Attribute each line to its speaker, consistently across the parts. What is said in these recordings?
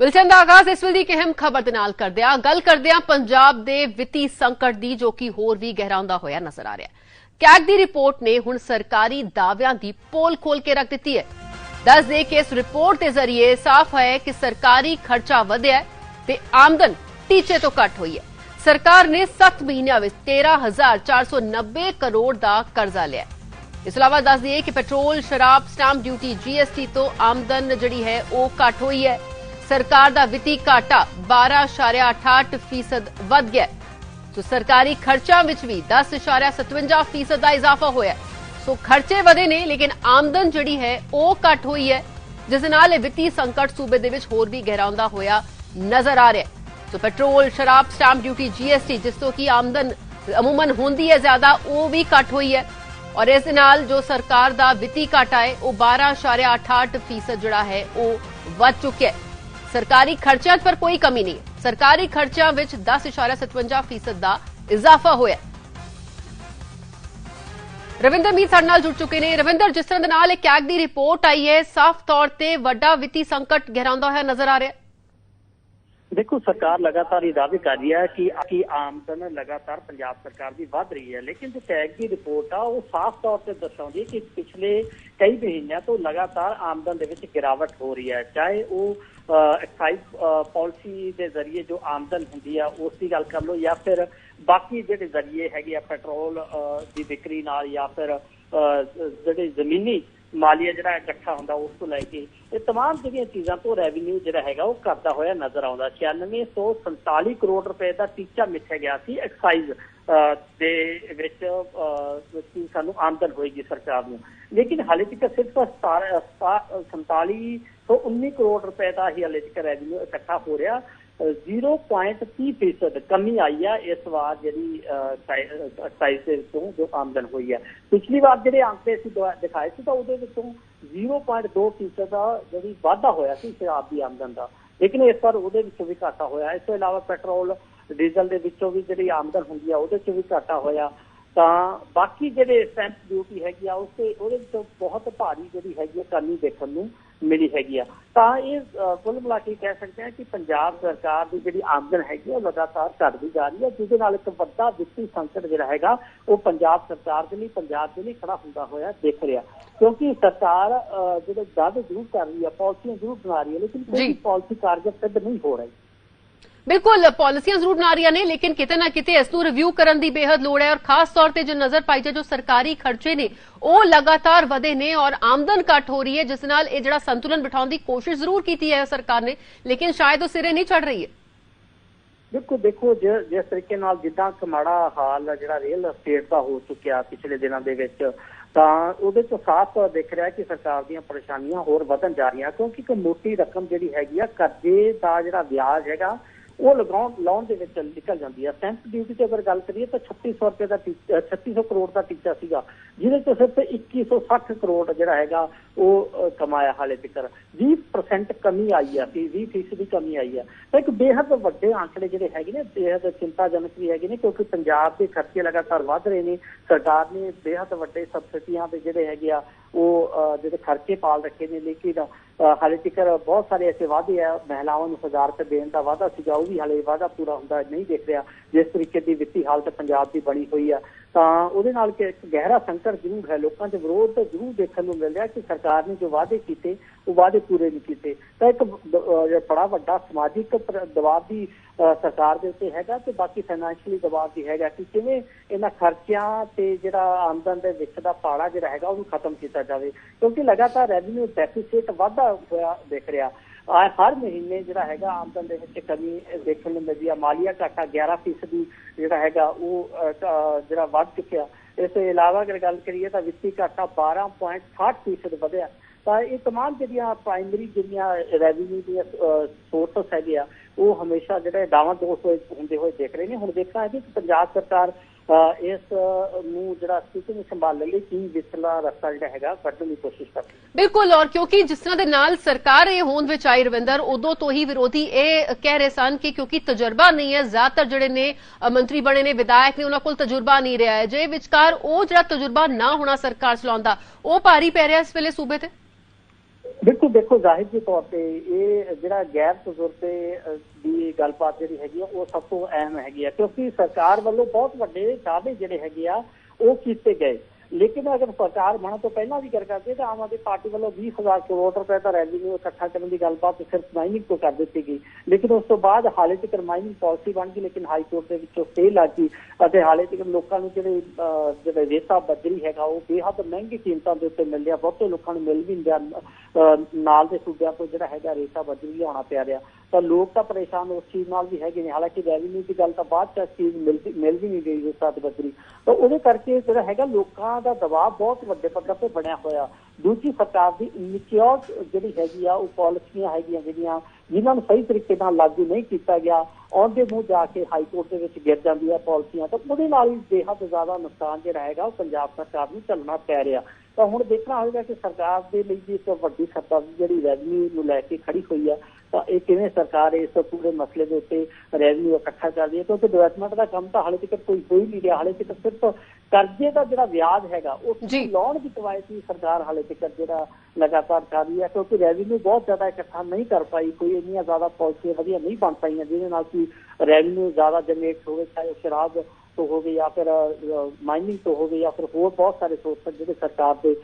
Speaker 1: Bulletin ਦਾ ਆਗਾਜ਼ ਇਸ ਵੇਲੇ ਦੀ ਇੱਕ ਅਹਿਮ ਖਬਰ ਦੇ ਨਾਲ ਕਰਦੇ ਹਾਂ। ਗੱਲ ਕਰਦੇ ਹਾਂ ਪੰਜਾਬ ਦੇ ਵਿੱਤੀ ਸੰਕਟ ਦੀ, ਜੋ ਕਿ ਹੋਰ ਵੀ ਗਹਿਰਾਉਂਦਾ ਹੋਇਆ ਨਜ਼ਰ ਆ ਰਿਹਾ ਕੈਗ ਦੀ ਰਿਪੋਰਟ ਨੇ ਹੁਣ ਸਰਕਾਰੀ ਦਾਅਵਿਆਂ ਦੀ ਪੋਲ ਖੋਲ ਕੇ ਰੱਖ ਦਿੱਤੀ ਹੈ। ਦੱਸ ਦੇ ਕਿ ਇਸ ਰਿਪੋਰਟ ਦੇ ਜ਼ਰੀਏ ਸਾਫ਼ ਹੈ ਕਿ ਸਰਕਾਰੀ ਖਰਚਾ ਵਧਿਆ ਹੈ ਤੇ ਆਮਦਨ ਟੀਚੇ ਤੋਂ ਘੱਟ ਹੋਈ ਹੈ। ਸਰਕਾਰ ਨੇ 7 ਮਹੀਨਿਆਂ ਵਿੱਚ 13490 ਕਰੋੜ ਦਾ ਕਰਜ਼ਾ ਲਿਆ ਇਸ ਤੋਂ ਇਲਾਵਾ ਦੱਸ ਦਈਏ ਕਿ ਪੈਟਰੋਲ, ਸ਼ਰਾਬ ਸਟੈਂਪ ਡਿਊਟੀ, ਜੀਐਸਟੀ ਤੋਂ ਆਮਦਨ ਜਿਹੜੀ ਹੈ ਉਹ ਘੱਟ ਹੋਈ ਹੈ। ਸਰਕਾਰ ਦਾ ਵਿੱਤੀ ਘਾਟਾ 12.68% ਫੀਸਦ ਵੱਧ ਗਿਆ ਸੋ ਸਰਕਾਰੀ ਖਰਚਾਂ ਵਿੱਚ ਵੀ 10.57% ਫੀਸਦ ਦਾ ਇਜ਼ਾਫਾ ਹੋਇਆ ਸੋ ਖਰਚੇ ਵਧੇ ਨੇ, ਲੇਕਿਨ ਆਮਦਨ ਜਿਹੜੀ ਹੈ ਉਹ ਘੱਟ ਹੋਈ ਹੈ, ਜਿਸ ਨਾਲ ਇਹ ਵਿੱਤੀ ਸੰਕਟ ਸੂਬੇ ਦੇ ਵਿੱਚ ਹੋਰ ਵੀ ਗਹਿਰਾਉਂਦਾ ਹੋਇਆ ਨਜ਼ਰ ਆ ਰਿਹਾ ਸੋ ਪੈਟਰੋਲ, ਸ਼ਰਾਬ ਸਟੈਂਪ ਡਿਊਟੀ ਜੀਐਸਟੀ ਜਿਸ ਤੋਂ ਕੀ ਆਮਦਨ ਅਮੂਮਨ ਹੁੰਦੀ ਹੈ ਜ਼ਿਆਦਾ, ਉਹ ਵੀ ਘੱਟ ਹੋਈ ਹੈ। ਔਰ ਇਸ ਦੇ ਨਾਲ ਜੋ ਸਰਕਾਰ ਦਾ ਵਿੱਤੀ ਘਾਟਾ ਹੈ, ਉਹ 12.68% ਫੀਸਦ ਜਿਹੜਾ ਹੈ, ਉਹ ਵੱਧ ਚੁੱਕਿਆ ਹੈ। ਸਰਕਾਰੀ ਖਰਚਿਆਂ ਪਰ ਕੋਈ ਕਮੀ ਨਹੀਂ। ਹੈ ਸਰਕਾਰੀ ਖਰਚਿਆਂ ਵਿੱਚ 10.57% ਫੀਸਦ ਦਾ ਇਜ਼ਾਫਾ ਹੋਇਆ। ਰਵਿੰਦਰ ਮੀਤ ਸਾਡੇ ਨਾਲ ਜੁੜ ਚੁੱਕੇ ਨੇ। ਰਵਿੰਦਰ, ਜਿਸ ਤਰ੍ਹਾਂ ਦੇ ਨਾਲ ਇਹ ਕੈਗ ਦੀ ਰਿਪੋਰਟ ਆਈ ਹੈ, ਸਾਫ਼ ਤੌਰ ਤੇ ਵੱਡਾ ਵਿੱਤੀ ਸੰਕਟ ਗਹਿਰਾਉਂਦਾ ਹੋਇਆ ਨਜ਼ਰ ਆ ਰਿਹਾ। ਹੈ
Speaker 2: ਦੇਖੋ, ਸਰਕਾਰ ਲਗਾਤਾਰ ਇਹ ਦਾਅਵੇ ਕਰ ਰਹੀ ਹੈ ਕਿ ਕਿ ਆਮਦਨ ਲਗਾਤਾਰ ਪੰਜਾਬ ਸਰਕਾਰ ਦੀ ਵੱਧ ਰਹੀ ਹੈ। ਲੇਕਿਨ ਜੋ ਟੈਗ ਦੀ ਰਿਪੋਰਟ ਆ, ਉਹ ਸਾਫ਼ ਤੌਰ ਤੇ ਦਰਸਾਉਂਦੀ ਹੈ ਕਿ ਪਿਛਲੇ ਕਈ ਮਹੀਨਿਆਂ ਤੋਂ ਲਗਾਤਾਰ ਆਮਦਨ ਦੇ ਵਿੱਚ ਗਿਰਾਵਟ ਹੋ ਰਹੀ ਹੈ। ਚਾਹੇ ਉਹ ਐਕਸਾਈਜ਼ ਪਾਲਿਸੀ ਦੇ ਜ਼ਰੀਏ ਜੋ ਆਮਦਨ ਹੁੰਦੀ ਆ ਉਸ ਦੀ ਗੱਲ ਕਰ ਲਓ ਜਾਂ ਫਿਰ ਬਾਕੀ ਜਿਹੜੇ ਜ਼ਰੀਏ ਹੈਗੇ ਆ ਪੈਟਰੋਲ ਅਹ, ਦੀ ਵਿਕਰੀ ਨਾਲ ਜਾਂ ਫਿਰ ਅਹ, ਜਿਹੜੇ ਜ਼ਮੀਨੀ ਮਾਲੀਆ ਜਿਹੜਾ ਇਕੱਠਾ ਹੁੰਦਾ ਉਸ ਤੋਂ ਲੈ ਕੇ ਇਹ तमाम ਜਿਹੜੀਆਂ ਚੀਜ਼ਾਂ ਤੋਂ ਰੈਵਨਿਊ ਜਿਹੜਾ ਹੈਗਾ ਉਹ ਕਰਦਾ ਹੋਇਆ ਨਜ਼ਰ ਆਉਂਦਾ 9647 ਕਰੋੜ ਰੁਪਏ ਦਾ ਟੀਚਾ ਮਿੱਥਿਆ ਗਿਆ ਸੀ ਐਕਸਾਈਜ਼ ਅਹ, ਦੇ ਵਿੱਚ ਅਹ, ਕਿ ਸਾਨੂੰ ਆਮਦਨ ਹੋਏਗੀ ਸਰਕਾਰ ਨੂੰ ਲੇਕਿਨ ਹਾਲੇ ਤੱਕ ਸਿਰਫ 4719 ਕਰੋੜ ਰੁਪਏ ਦਾ ਹੀ ਹਾਲੇ ਤੱਕ ਰੈਵਨਿਊ ਇਕੱਠਾ ਹੋ ਰਿਹਾ। ਅਹ 0.30 ਫੀਸਦ ਕਮੀ ਆਈ ਹੈ ਇਸ ਵਾਰ ਜਿਹੜੀ ਐਕਸਾਈਜ਼ ਦੇ ਜੋ ਆਮਦਨ ਹੋਈ ਹੈ ਪਿਛਲੀ ਵਾਰ ਜਿਹੜੇ ਅੰਕੜੇ ਸੀ ਦੁਆ- ਦਿਖਾਏ ਸੀ ਤਾਂ ਉਹਦੇ ਵਿੱਚੋਂ 0.2 ਫੀਸਦ ਦਾ ਜਿਹੜੀ ਵਾਧਾ ਹੋਇਆ ਸੀ ਸ਼ਰਾਬ ਦੀ ਆਮਦਨ ਦਾ। ਲੇਕਿਨ ਇਸ ਵਾਰ ਉਹਦੇ ਵਿੱਚੋਂ ਵੀ ਘਾਟਾ ਹੋਇਆ। ਇਸ ਤੋਂ ਇਲਾਵਾ ਪੈਟਰੋਲ, ਡੀਜ਼ਲ ਦੇ ਵਿੱਚੋਂ ਵੀ ਜਿਹੜੀ ਆਮਦਨ ਹੁੰਦੀ ਆ, ਉਹਦੇ 'ਚ ਵੀ ਘਾਟਾ ਹੋਇਆ। ਤਾਂ ਬਾਕੀ ਜਿਹੜੇ ਸਟੈਂਪ ਡਿਊਟੀ ਹੈਗੀ ਆ, ਉਸ ਤੇ ਉਹਦੇ ਵਿੱਚੋਂ ਬਹੁਤ ਭਾਰੀ ਜਿਹੜੀ ਹੈਗੀ ਆ ਕਮੀ ਦੇਖਣ ਨੂੰ ਮਿਲੀ ਹੈਗੀ ਆ। ਤਾਂ ਇਹ ਕੁੱਲ ਮਿਲਾ ਕੇ ਕਹਿ ਸਕਦੇ ਹਾਂ ਕਿ ਪੰਜਾਬ ਸਰਕਾਰ ਦੀ ਜਿਹੜੀ ਆਮਦਨ ਹੈਗੀ ਉਹ ਲਗਾਤਾਰ ਘਟਦੀ ਜਾ ਰਹੀ ਹੈ ਜਿਹਦੇ ਨਾਲ ਇੱਕ ਵੱਡਾ ਵਿੱਤੀ ਸੰਕਟ ਜਿਹੜਾ ਹੈਗਾ ਉਹ ਪੰਜਾਬ ਸਰਕਾਰ ਦੇ ਲਈ ਪੰਜਾਬ ਦੇ ਲਈ ਖੜਾ ਹੁੰਦਾ ਹੋਇਆ ਦਿਖ ਰਿਹਾ। ਕਿਉਂਕਿ ਸਰਕਾਰ ਜਿਹੜੇ ਦਾਅਵੇ ਜ਼ਰੂਰ ਕਰ ਰਹੀ ਹੈ ਪਾਲਿਸੀਆਂ ਜ਼ਰੂਰ ਬਣਾ ਰਹੀ ਹੈ ਲੇਕਿਨ ਕੋਈ। ਪਾਲਿਸੀ ਕਾਰਜਕ ਸਿੱਧ ਨਹੀਂ ਹੋ ਰਹੀ।
Speaker 1: ਬਿਲਕੁਲ ਪਾਲਿਸੀਆਂ ਜ਼ਰੂਰ ਬਣਾ ਰਹੀਆਂ ਨੇ, ਲੇਕਿਨ ਕਿਤੇ ਨਾ ਕਿਤੇ ਇਸ ਨੂੰ ਰਿਵਿਊ ਕਰਨ ਦੀ ਬੇहद ਲੋੜ ਹੈ ਔਰ ਖਾਸ ਤੌਰ ਤੇ ਜੋ ਨਜ਼ਰ ਪਾਈ ਜਾ ਜੋ ਸਰਕਾਰੀ ਖਰਚੇ ਨੇ, ਉਹ ਲਗਾਤਾਰ ਵਧੇ ਨੇ ਔਰ ਆਮਦਨ ਘੱਟ ਹੋ ਰਹੀ ਹੈ, ਜਿਸ ਨਾਲ ਇਹ ਜਿਹੜਾ ਸੰਤੁਲਨ ਬਿਠਾਉਣ ਦੀ ਕੋਸ਼ਿਸ਼ ਜ਼ਰੂਰ ਕੀਤੀ ਹੈ ਸਰਕਾਰ ਨੇ, ਲੇਕਿਨ ਸ਼ਾਇਦ ਉਹ ਸਿਰੇ ਨਹੀਂ ਚੜ ਰਹੀ ਹੈ।
Speaker 2: ਦੇਖੋ ਦੇਖੋ ਜਿਸ ਤਰੀਕੇ ਨਾਲ ਜਿੱਦਾਂ ਕਿ ਮਾੜਾ ਹਾਲ ਜਿਹੜਾ ਰੀਅਲ ਅਸਟੇਟ ਦਾ ਹੋ ਚੁੱਕਿਆ ਪਿਛਲੇ ਦਿਨਾਂ ਦੇ ਵਿੱਚ, ਤਾਂ ਉਹਦੇ ਤੋਂ ਸਾਫ਼ ਦਿਖ ਰਿਹਾ ਕਿ ਸਰਕਾਰ ਦੀਆਂ ਪਰੇਸ਼ਾਨੀਆਂ ਹੋਰ ਵਧਣ ਜਾ ਰਹੀਆਂ, ਕਿਉਂਕਿ ਇੱਕ ਮੋਟੀ ਰਕਮ ਜਿਹੜੀ ਹੈਗੀ ਆ, ਕਰਜ਼ੇ ਦਾ ਜਿਹੜਾ ਵਿਆਜ ਹੈਗਾ ਉਹ ਲਗਾਉਣ, ਲਾਉਣ ਦੇ ਵਿੱਚ ਨਿਕਲ ਜਾਂਦੀ ਹੈ ਸਟੈਂਪ ਡਿਊਟੀ ਤੇ ਅਗਰ ਗੱਲ ਕਰੀਏ ਤਾਂ 3600 ਰੁਪਏ ਦਾ ਟੀ- ਅਹ 3600 ਕਰੋੜ ਦਾ ਟੀਚਾ ਸੀਗਾ, ਜਿਹਦੇ ਤੋਂ ਸਿਰਫ 2160 ਕਰੋੜ ਜਿਹੜਾ ਹੈਗਾ ਉਹ ਕਮਾਇਆ ਹਾਲੇ ਤੱਕ 20% ਕਮੀ ਆਈ ਆ ਕਿ 20% ਦੀ ਕਮੀ ਆਈ ਹੈ ਤਾਂ ਇੱਕ ਬੇਹੱਦ ਵੱਡੇ ਆંકੜੇ ਜਿਹੜੇ ਹੈਗੇ ਨੇ, ਬੇਹੱਦ ਚਿੰਤਾਜਨਕ ਵੀ ਹੈਗੇ ਨੇ, ਕਿਉਂਕਿ ਪੰਜਾਬ ਦੇ ਖਰਚੇ ਲਗਾਤਾਰ ਵੱਧ ਰਹੇ ਨੇ। ਸਰਕਾਰ ਨੇ ਬੇਹੱਦ ਵੱਡੇ ਸਬਸਿਡੀਆਂ ਦੇ ਜਿਹੜੇ ਹੈਗੇ ਆ, ਉਹ ਜਿਹੜੇ ਖਰਚੇ ਪਾਲ ਰੱਖੇ ਨੇ, ਲੇਕਿਨ ਹਾਲੇ ਤੱਕ ਬਹੁਤ ਸਾਰੇ ਐਸੇ ਵਾਅਦੇ ਆ, ਮਹਿਲਾਵਾਂ ਨੂੰ 1000 ਰੁਪਏ ਦੇਣ ਦਾ ਵਾਅਦਾ ਸੀਗਾ, ਉਹ ਵੀ ਹਾਲੇ ਵਾਅਦਾ ਪੂਰਾ ਹੁੰਦਾ ਨਹੀਂ ਦੇਖ ਰਿਹਾ। ਜਿਸ ਤਰੀਕੇ ਦੀ ਵਿੱਤੀ ਹਾਲਤ ਪੰਜਾਬ ਦੀ ਬਣੀ ਹੋਈ ਆ ਤਾਂ ਉਹਦੇ ਨਾਲ ਇੱਕ ਗਹਿਰਾ ਸੰਕਟ ਜ਼ਰੂਰ ਹੈ। ਲੋਕਾਂ 'ਚ ਵਿਰੋਧ ਤਾਂ ਜ਼ਰੂਰ ਦੇਖਣ ਨੂੰ ਮਿਲ ਰਿਹਾ ਕਿ ਸਰਕਾਰ ਨੇ ਜੋ ਵਾਅਦੇ ਕੀਤੇ, ਉਹ ਵਾਅਦੇ ਪੂਰੇ ਨਹੀਂ ਕੀਤੇ। ਤਾਂ ਇੱਕ ਬੜਾ ਵੱਡਾ ਸਮਾਜਿਕ ਦਬਾਅ ਵੀ ਸਰਕਾਰ ਦੇ ਉੱਤੇ ਹੈਗਾ ਤੇ ਬਾਕੀ ਫਾਈਨੈਂਸ਼ੀਅਲੀ ਦਬਾਅ ਵੀ ਹੈਗਾ ਕਿ ਕਿਵੇਂ ਇਹਨਾਂ ਖਰਚਿਆਂ ਤੇ ਜਿਹੜਾ ਆਮਦਨ ਦੇ ਵਿੱਚ ਦਾ ਪਾੜਾ ਜਿਹੜਾ ਹੈਗਾ, ਉਹਨੂੰ ਖਤਮ ਕੀਤਾ ਜਾਵੇ। ਕਿਉਂਕਿ ਲਗਾਤਾਰ ਰੈਵਨਿਊ ਡੈਫਿਸਿਟ ਵਾਧਾ ਹੋਇਆ ਦੇਖ ਰਿਹਾ। ਹਰ ਮਹੀਨੇ ਜਿਹੜਾ ਹੈਗਾ ਆਮਦਨ ਦੇ ਵਿੱਚ ਕਮੀ ਦੇਖਣ ਨੂੰ ਮਿਲਦੀ ਆ ਮਾਲੀਆ ਘਾਟਾ 11% ਜਿਹੜਾ ਹੈਗਾ ਉਹ ਅਹ, ਅਹ, ਜਿਹੜਾ ਵੱਧ ਚੁੱਕਿਆ ਇਸ ਤੋਂ ਇਲਾਵਾ ਅਗਰ ਗੱਲ ਕਰੀਏ ਤਾਂ ਵਿੱਤੀ ਘਾਟਾ 12.60% ਵਧਿਆ ਤਾਂ ਇਹ तमाम ਜਿਹੜੀਆਂ ਪ੍ਰਾਇਮਰੀ ਜਿਹੜੀਆਂ ਰੈਵਨਿਊ ਦੀਆਂ ਸੋਰਸਸ ਹੈਗੇ ਆ ਉਹ ਹਮੇਸ਼ਾ ਜਿਹੜੇ ਡਾਵਾਂ ਦੋਸ ਹੋਏ ਹੁੰਦੇ ਹੋਏ ਦੇਖ ਰਹੇ ਨੇ ਹੁਣ ਦੇਖਣਾ ਹੈ ਕਿ ਪੰਜਾਬ ਸਰਕਾਰ ਅਹ, ਇਸ ਨੂੰ ਜਿਹੜਾ ਸਥਿਤੀ ਸੰਭਾਲਣ ਲਈ ਕੀ ਵਿਚਲਾ ਰਸਤਾ ਜਿਹੜਾ ਹੈਗਾ, ਕੱਢਣ ਦੀ ਕੋਸ਼ਿਸ਼ ਕਰਦੀ
Speaker 1: ਬਿਲਕੁਲ, ਔਰ ਕਿਉਂਕਿ ਜਿਸ ਤਰ੍ਹਾਂ ਦੇ ਨਾਲ ਸਰਕਾਰ ਇਹ ਹੋਂਦ ਵਿੱਚ ਆਈ ਰਵਿੰਦਰ, ਉਦੋਂ ਤੋਂ ਹੀ ਵਿਰੋਧੀ ਇਹ ਕਹਿ ਰਹੇ ਸਨ ਕਿ ਕਿਉਂਕਿ ਤਜਰਬਾ ਨਹੀਂ ਹੈ, ਜ਼ਿਆਦਾਤਰ ਜਿਹੜੇ ਨੇ ਮੰਤਰੀ ਬਣੇ ਨੇ, ਵਿਧਾਇਕ ਨੇ, ਉਹਨਾਂ ਕੋਲ ਤਜਰਬਾ ਨਹੀਂ ਰਿਹਾ ਹੈ। ਜੇ ਵਿਚਕਾਰ ਉਹ ਜਿਹੜਾ ਤਜਰਬਾ ਨਾ ਹੋਣਾ ਸਰਕਾਰ ਚਲਾਉਂਦਾ ਉਹ ਭਾਰੀ ਪੈ ਰਿਹਾ ਇਸ ਵੇਲੇ ਸੂਬੇ ਤੇ?
Speaker 2: ਬਿਲਕੁਲ ਦੇਖੋ ਜ਼ਾਹਿਰ ਜੀ ਤੌਰ ਤੇ ਇਹ ਜਿਹੜਾ ਗੈਰ ਤਜਰਬੇ ਦੀ ਗੱਲਬਾਤ ਜਿਹੜੀ ਹੈਗੀ ਆ ਉਹ ਸਭ ਤੋਂ ਅਹਿਮ ਹੈਗੀ ਆ। ਕਿਉਂਕਿ ਸਰਕਾਰ ਵੱਲੋਂ ਬਹੁਤ ਵੱਡੇ ਦਾਅਵੇ ਜਿਹੜੇ ਹੈਗੇ ਆ ਉਹ ਕੀਤੇ ਗਏ। ਲੇਕਿਨ ਅਗਰ ਸਰਕਾਰ ਬਣਨ ਤੋਂ ਪਹਿਲਾਂ ਵੀ ਕਰ ਕਰਦੇ ਤਾਂ ਆਮ ਆਦਮੀ ਪਾਰਟੀ ਵੱਲੋਂ 20000 ਕਰੋੜ ਰੁਪਏ ਦਾ ਰੈਵਨਿਊ ਇਕੱਠਾ ਕਰਨ ਦੀ ਗੱਲਬਾਤ ਸਿਰਫ ਮਾਈਨਿੰਗ ਤੋਂ ਕਰ ਦਿੱਤੀ ਗਈ। ਲੇਕਿਨ ਉਸ ਤੋਂ ਬਾਅਦ ਹਾਲੇ ਤੱਕ ਮਾਈਨਿੰਗ ਪਾਲਿਸੀ ਬਣ ਗਈ ਲੇਕਿਨ ਹਾਈ ਕੋਰਟ ਦੇ ਵਿੱਚੋਂ ਸਟੇ ਲੱਗ ਗਈ ਅਤੇ ਹਾਲੇ ਤੱਕ ਲੋਕਾਂ ਨੂੰ ਜਿਹੜੇ ਅਹ, ਜਿਹੜੇ ਰੇਤਾ ਬੱਜਰੀ ਹੈਗਾ ਉਹ ਬੇਹੱਦ ਮਹਿੰਗੀ ਕੀਮਤਾਂ ਦੇ ਉੱਤੇ ਮਿਲ ਰਿਹਾ ਬਹੁਤੇ ਲੋਕਾਂ ਨੂੰ ਮਿਲ ਵੀ ਨਹੀਂ ਰਿਹਾ। ਨਾਲ ਦੇ ਸੂਬਿਆਂ ਤੋਂ ਜਿਹੜਾ ਹੈਗਾ ਰੇਤਾ ਬੱਜਰੀ ਲਿਆਉਣਾ ਪਿਆ ਰਿਹਾ। ਤਾਂ ਲੋਕ ਤਾਂ ਪਰੇਸ਼ਾਨ ਉਸ ਚੀਜ਼ ਨਾਲ ਵੀ ਹੈਗੇ ਨੇ। ਹਾਲਾਂਕਿ ਰੈਵਨਿਊ ਦੀ ਗੱਲ ਤਾਂ ਬਾਅਦ ਚ ਇਸ ਚੀਜ਼ ਮਿਲ ਮਿਲ ਵੀ ਨਹੀਂ ਗਈ ਰੇਤਾ ਤੇ ਬੱਜਰੀ ਤਾਂ ਉਹਦੇ ਕਰਕੇ ਜਿਹੜਾ ਹੈਗਾ ਲੋਕਾਂ ਦਾ ਦਬਾਅ ਬਹੁਤ ਵੱਡੇ ਪੱਧਰ ਤੇ ਬਣਿਆ ਹੋਇਆ। ਦੂਜੀ ਸਰਕਾਰ ਦੀ ਇਨਕਿਓਰ ਜਿਹੜੀ ਹੈਗੀ ਆ, ਉਹ ਪਾਲਿਸੀਆਂ ਹੈਗੀਆਂ ਜਿਹੜੀਆਂ ਜਿਨ੍ਹਾਂ ਨੂੰ ਸਹੀ ਤਰੀਕੇ ਨਾਲ ਲਾਗੂ ਨਹੀਂ ਕੀਤਾ ਗਿਆ, ਉਹਦੇ ਮੂੰਹ ਜਾ ਕੇ ਹਾਈ ਕੋਰਟ ਦੇ ਵਿੱਚ ਗਿਰ ਜਾਂਦੀਆਂ ਪਾਲਿਸੀਆਂ ਤਾਂ ਉਹਦੇ ਨਾਲ ਹੀ ਬੇਹੱਦ ਜ਼ਿਆਦਾ ਨੁਕਸਾਨ ਜਿਹੜਾ ਹੈਗਾ ਉਹ ਪੰਜਾਬ ਸਰਕਾਰ ਨੂੰ ਝੱਲਣਾ ਪੈ ਰਿਹਾ। ਤਾਂ ਹੁਣ ਦੇਖਣਾ ਹੋਵੇਗਾ ਕਿ ਸਰਕਾਰ ਦੇ ਲਈ ਵੀ ਇੱਕ ਵੱਡੀ ਸੱਤਾ ਜਿਹੜੀ ਰੈਵਨਿਊ ਨੂੰ ਲੈ ਕੇ ਖੜੀ ਹੋਈ ਆ ਤਾਂ ਇਹ ਕਿਵੇਂ ਸਰਕਾਰ ਇਸ ਪੂਰੇ ਮਸਲੇ ਦੇ ਉੱਤੇ ਰੈਵਨਿਊ ਇਕੱਠਾ ਕਰਦੀ ਹੈ ਕਿਉਂਕਿ ਡਿਵੈਲਪਮੈਂਟ ਦਾ ਕੰਮ ਤਾਂ ਹਾਲੇ ਤੱਕ ਕੋਈ ਹੋ ਹੀ ਨਹੀਂ ਰਿਹਾ ਹਾਲੇ ਤੱਕ ਸਿਰਫ ਕਰਜ਼ੇ ਦਾ ਜਿਹੜਾ ਵਿਆਜ ਹੈਗਾ ਉਹ
Speaker 1: ਜੀ।
Speaker 2: ਲਾਉਣ ਦੀ ਕਵਾਇਦ ਹੀ ਸਰਕਾਰ ਹਾਲੇ ਤੱਕ ਜਿਹੜਾ ਲਗਾਤਾਰ ਕਰ ਰਹੀ ਹੈ ਕਿਉਂਕਿ ਰੈਵਨਿਊ ਬਹੁਤ ਜ਼ਿਆਦਾ ਇਕੱਠਾ ਨਹੀਂ ਕਰ ਪਾਈ ਕੋਈ ਇੰਨੀਆਂ ਜ਼ਿਆਦਾ ਪਾਲਿਸੀਆਂ ਵਧੀਆ ਨਹੀਂ ਬਣ ਪਾਈਆਂ ਜਿਹਦੇ ਨਾਲ ਕਿ ਰੈਵਨਿਊ ਜ਼ਿਆਦਾ ਜਨਰੇਟ ਹੋਵੇ ਚਾਹੇ ਸ਼ਰਾਬ ਤੋਂ ਹੋਵੇ ਜਾਂ ਫਿਰ ਮਾਈਨਿੰਗ ਤੋਂ ਹੋਵੇ ਜਾਂ ਫਿਰ ਹੋਰ ਬਹੁਤ ਸਾਰੇ ਸੋਰਸ ਜਿਹੜੇ ਸਰਕਾਰ ਦੇ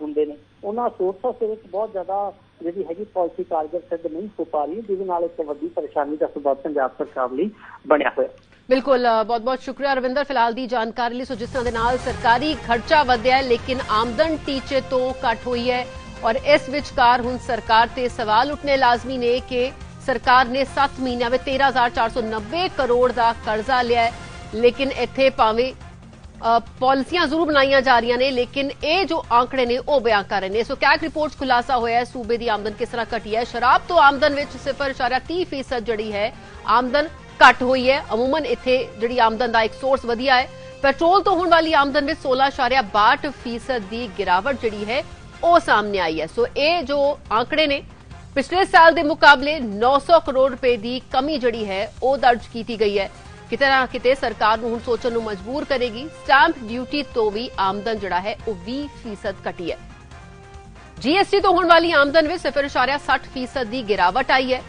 Speaker 2: ਹੁੰਦੇ ਨੇ। ਉਹਨਾਂ ਸੋਰਸਾਂ ਦੇ ਵਿੱਚ ਬਹੁਤ ਜ਼ਿਆਦਾ ਜਿਹੜੀ ਹੈਗੀ ਪਾਲਿਸੀ ਕਾਰਗਰ ਸਿੱਧ ਨਹੀਂ ਹੋ ਪਾ ਰਹੀ, ਜਿਹਦੇ ਨਾਲ ਇੱਕ ਵੱਡੀ ਪਰੇਸ਼ਾਨੀ ਦਾ ਸਬਬ ਪੰਜਾਬ ਸਰਕਾਰ ਲਈ ਬਣਿਆ ਹੋਇਆ।
Speaker 1: ਬਿਲਕੁਲ ਬਹੁਤ ਬਹੁਤ ਸ਼ੁਕਰੀਆ ਰਵਿੰਦਰ। ਫਿਲਹਾਲ ਦੀ ਜਾਣਕਾਰੀ ਲਈ, ਸੋ ਜਿਸ ਤਰ੍ਹਾਂ ਦੇ ਨਾਲ ਸਰਕਾਰੀ ਖਰਚਾ ਵਧਿਆ ਹੈ, ਲੇਕਿਨ ਆਮਦਨ ਟੀਚੇ ਤੋਂ ਘੱਟ ਹੋਈ ਹੈ ਔਰ ਇਸ ਵਿਚਕਾਰ ਹੁਣ ਸਰਕਾਰ ਤੇ ਸਵਾਲ ਉੱਠਨੇ ਲਾਜ਼ਮੀ ਨੇ ਕਿ ਸਰਕਾਰ ਨੇ 7 ਮਹੀਨਿਆਂ ਵਿੱਚ 13490 ਕਰੋੜ ਦਾ ਕਰਜ਼ਾ ਲਿਆ ਹੈ। ਲੇਕਿਨ ਇੱਥੇ ਭਾਵੇਂ ਅ, ਪਾਲਿਸੀਆਂ ਜ਼ਰੂਰ ਬਣਾਈਆਂ ਜਾ ਰਹੀਆਂ ਨੇ ਲੇਕਿਨ ਇਹ ਜੋ ਆંકੜੇ ਨੇ ਉਹ ਬਿਆਨ ਕਰ ਰਹੇ ਨੇ। ਸੋ ਕੈਕ ਰਿਪੋਰਟਸ ਖੁਲਾਸਾ ਹੋਇਆ ਹੈ ਸੂਬੇ ਦੀ ਆਮਦਨ ਕਿਸ ਤਰ੍ਹਾਂ ਘਟੀ ਹੈ? ਸ਼ਰਾਬ ਤੋਂ ਆਮਦਨ ਵਿੱਚ 0.30% ਜਿਹੜੀ ਹੈ। ਆਮਦਨ ਘੱਟ ਹੋਈ ਹੈ। ਅਮੂਮਨ ਇੱਥੇ ਜਿਹੜੀ ਆਮਦਨ ਦਾ ਇੱਕ ਸੋਰਸ ਵਧੀਆ ਹੈ। ਪੈਟਰੋਲ ਤੋਂ ਹੋਣ ਵਾਲੀ ਆਮਦਨ ਵਿੱਚ 16.62% ਦੀ ਗਿਰਾਵਟ ਜਿਹੜੀ ਹੈ ਉਹ ਸਾਹਮਣੇ ਆਈ ਹੈ। ਸੋ ਇਹ ਜੋ ਆંકੜੇ ਨੇ ਪਿਛਲੇ ਸਾਲ ਦੇ ਮੁਕਾਬਲੇ 900 ਕਰੋੜ ਰੁਪਏ ਦੀ ਕਮੀ ਜਿਹੜੀ ਹੈ ਉਹ ਦਰਜ ਕੀਤੀ ਗਈ ਹੈ। ਕਿਤੇ ਨਾ ਕਿਤੇ ਸਰਕਾਰ ਨੂੰ ਹੁਣ ਸੋਚਣ ਨੂੰ ਮਜਬੂਰ ਕਰੇਗੀ ਸਟੈਂਪ ਡਿਊਟੀ ਤੋਂ ਵੀ ਆਮਦਨ ਜਿਹੜਾ ਹੈ ਉਹ 20% ਘਟੀ ਹੈ। ਜੀਐਸਟੀ ਤੋਂ ਹੋਣ ਵਾਲੀ ਆਮਦਨ ਵਿੱਚ 0.60% ਦੀ ਗਿਰਾਵਟ ਆਈ ਹੈ।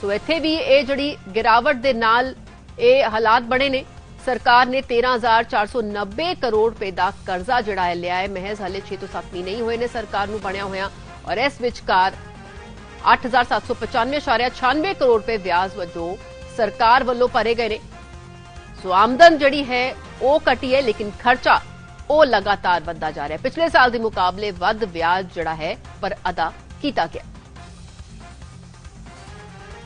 Speaker 1: ਸੋ ਇੱਥੇ ਵੀ ਇਹ ਜਿਹੜੀ ਗਿਰਾਵਟ ਦੇ ਨਾਲ ਇਹ ਹਾਲਾਤ ਬਣੇ ਨੇ। ਸਰਕਾਰ ਨੇ 13490 ਕਰੋੜ ਰੁਪਏ ਦਾ ਕਰਜ਼ਾ ਜਿਹੜਾ ਹੈ ਲਿਆ ਹੈ। ਮਹਿਜ਼ ਹਲੇ 6 ਤੋਂ 7 ਮਹੀਨੇ ਹੀ ਹੋਏ ਨੇ ਸਰਕਾਰ ਨੂੰ ਬਣਿਆ ਹੋਇਆ। ਔਰ ਇਸ ਵਿਚਕਾਰ 8795.96 ਕਰੋੜ ਰੁਪਏ ਵਿਆਜ ਵਜੋਂ ਸਰਕਾਰ ਵੱਲੋਂ ਭਰੇ ਗਏ ਨੇ। ਸੋ ਆਮਦਨ ਜਿਹੜੀ ਹੈ, ਉਹ ਘਟੀ ਹੈ, ਲੇਕਿਨ ਖਰਚਾ ਉਹ ਲਗਾਤਾਰ ਵੱਧਦਾ ਜਾ ਰਿਹਾ ਪਿਛਲੇ ਸਾਲ ਦੇ ਮੁਕਾਬਲੇ ਵੱਧ ਵਿਆਜ ਜਿਹੜਾ ਹੈ, ਪਰ ਅਦਾ ਕੀਤਾ ਗਿਆ।